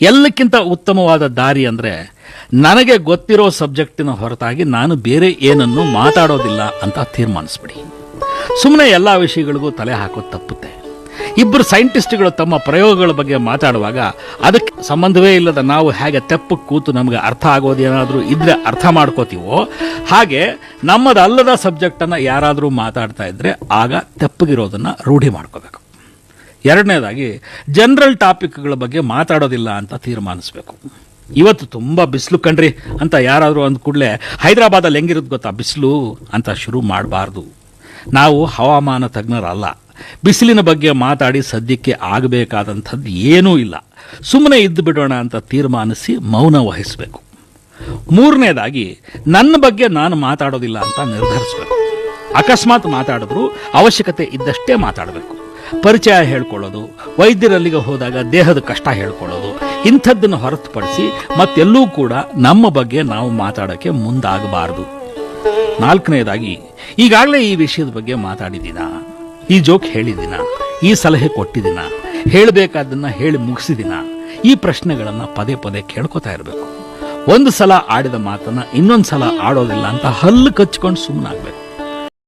ಎಲ್ಲಕ್ಕಿಂತ ಉತ್ತಮವಾದ ದಾರಿ ಅಂದರೆ ನನಗೆ ಗೊತ್ತಿರೋ ಸಬ್ಜೆಕ್ಟಿನ ಹೊರತಾಗಿ ನಾನು ಬೇರೆ ಏನನ್ನು ಮಾತಾಡೋದಿಲ್ಲ ಅಂತ ತೀರ್ಮಾನಿಸ್ಬಿಡಿ. ಸುಮ್ಮನೆ ಎಲ್ಲ ವಿಷಯಗಳಿಗೂ ತಲೆ ಹಾಕೋದು ತಪ್ಪುತ್ತೆ. ಇಬ್ಬರು ಸೈಂಟಿಸ್ಟ್ಗಳು ತಮ್ಮ ಪ್ರಯೋಗಗಳ ಬಗ್ಗೆ ಮಾತಾಡುವಾಗ ಅದಕ್ಕೆ ಸಂಬಂಧವೇ ಇಲ್ಲದ ನಾವು ಹೇಗೆ ತೆಪ್ಪಕ್ಕೆ ಕೂತು ನಮಗೆ ಅರ್ಥ ಆಗೋದೇನಾದರೂ ಇದ್ರೆ ಅರ್ಥ ಮಾಡ್ಕೋತೀವೋ, ಹಾಗೆ ನಮ್ಮದಲ್ಲದ ಸಬ್ಜೆಕ್ಟನ್ನು ಯಾರಾದರೂ ಮಾತಾಡ್ತಾ ಇದ್ರೆ ಆಗ ತೆಪ್ಪಗಿರೋದನ್ನು ರೂಢಿ ಮಾಡ್ಕೋಬೇಕು. ಎರಡನೇದಾಗಿ ಜನರಲ್ ಟಾಪಿಕ್ಗಳ ಬಗ್ಗೆ ಮಾತಾಡೋದಿಲ್ಲ ಅಂತ ತೀರ್ಮಾನಿಸ್ಬೇಕು. ಇವತ್ತು ತುಂಬ ಬಿಸಿಲು ಕಣ್ರಿ ಅಂತ ಯಾರಾದರೂ ಅಂದ ಕೂಡಲೇ, ಹೈದರಾಬಾದಲ್ಲಿ ಹೆಂಗಿರುತ್ತೆ ಗೊತ್ತಾ? ಬಿಸಿಲು ಅಂತ ಶುರು ಮಾಡಬಾರ್ದು. ನಾವು ಹವಾಮಾನ ತಜ್ಞರಲ್ಲ. ಬಿಸಿಲಿನ ಬಗ್ಗೆ ಮಾತಾಡಿ ಸದ್ಯಕ್ಕೆ ಆಗಬೇಕಾದಂಥದ್ದು ಏನೂ ಇಲ್ಲ. ಸುಮ್ಮನೆ ಇದ್ದು ಬಿಡೋಣ ಅಂತ ತೀರ್ಮಾನಿಸಿ ಮೌನ ವಹಿಸಬೇಕು. ಮೂರನೇದಾಗಿ, ನನ್ನ ಬಗ್ಗೆ ನಾನು ಮಾತಾಡೋದಿಲ್ಲ ಅಂತ ನಿರ್ಧರಿಸಬೇಕು. ಅಕಸ್ಮಾತ್ ಮಾತಾಡಿದ್ರು ಅವಶ್ಯಕತೆ ಇದ್ದಷ್ಟೇ ಮಾತಾಡಬೇಕು. ಪರಿಚಯ ಹೇಳ್ಕೊಳ್ಳೋದು. ವೈದ್ಯರಲ್ಲಿಗೆ ಹೋದಾಗ ದೇಹದ ಕಷ್ಟ ಹೇಳ್ಕೊಳ್ಳೋದು. ಇಂಥದ್ದನ್ನು ಹೊರತುಪಡಿಸಿ ಮತ್ತೆಲ್ಲೂ ಕೂಡ ನಮ್ಮ ಬಗ್ಗೆ ನಾವು ಮಾತಾಡೋಕ್ಕೆ ಮುಂದಾಗಬಾರದು. ನಾಲ್ಕನೇದಾಗಿ, ಈಗಾಗಲೇ ಈ ವಿಷಯದ ಬಗ್ಗೆ ಮಾತಾಡಿದ್ದೀನ? ಈ ಜೋಕ್ ಹೇಳಿದ್ದೀನ? ಈ ಸಲಹೆ ಕೊಟ್ಟಿದ್ದೀನ? ಹೇಳಬೇಕಾದ್ದನ್ನು ಹೇಳಿ ಮುಗಿಸಿದಿನ ಈ ಪ್ರಶ್ನೆಗಳನ್ನು ಪದೇ ಪದೇ ಕೇಳ್ಕೊತಾ ಇರಬೇಕು. ಒಂದು ಸಲ ಆಡಿದ ಮಾತನ್ನ ಇನ್ನೊಂದು ಸಲ ಆಡೋದಿಲ್ಲ ಅಂತ ಹಲ್ಲು ಕಚ್ಕೊಂಡು ಸುಮ್ಮನಾಗಬೇಕು